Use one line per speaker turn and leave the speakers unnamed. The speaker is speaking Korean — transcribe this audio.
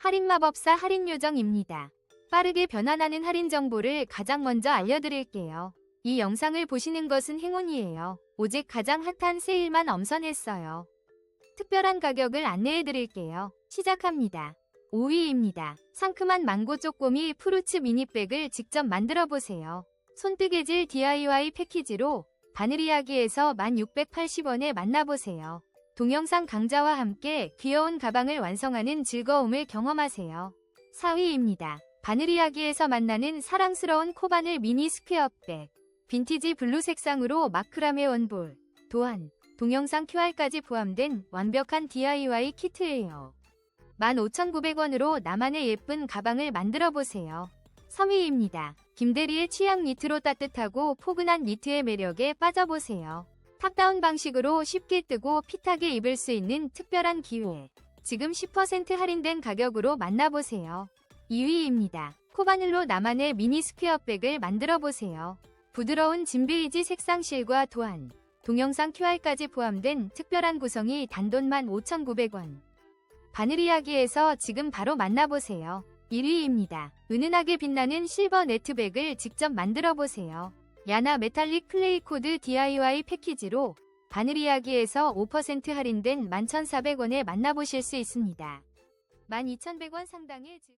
할인마법사 할인요정입니다. 빠르게 변환하는 할인 정보를 가장 먼저 알려드릴게요. 이 영상을 보시는 것은 행운이에요. 오직 가장 핫한 세일만 엄선했어요. 특별한 가격을 안내해드릴게요. 시작합니다. 5위입니다. 상큼한 망고 쪼꼬미 프루츠 미니백을 직접 만들어보세요. 손뜨개질 DIY 패키지로 바늘 이야기에서 1680원에 만나보세요. 동영상 강좌와 함께 귀여운 가방을 완성하는 즐거움을 경험하세요. 4위입니다. 바늘 이야기에서 만나는 사랑스러운 코바늘 미니 스퀘어백. 빈티지 블루 색상으로 마크라메 원볼. 또한 동영상 QR까지 포함된 완벽한 DIY 키트예요. 15,900원으로 나만의 예쁜 가방을 만들어 보세요. 3위입니다. 김대리의 취향 니트로 따뜻하고 포근한 니트의 매력에 빠져보세요. 탑다운 방식으로 쉽게 뜨고 핏하게 입을 수 있는 특별한 기회. 지금 10% 할인된 가격으로 만나보세요. 2위입니다. 코바늘로 나만의 미니 스퀘어백을 만들어 보세요. 부드러운 진베이지 색상 실과 도안, 동영상 QR까지 포함된 특별한 구성이 단돈 15,900원. 바늘 이야기에서 지금 바로 만나보세요. 1위입니다. 은은하게 빛나는 실버 네트백을 직접 만들어 보세요. 야나 메탈릭 플레이 코드 DIY 패키지로 바늘 이야기에서 5% 할인된 11,400원에 만나보실 수 있습니다. 12,100원 상당의 즈-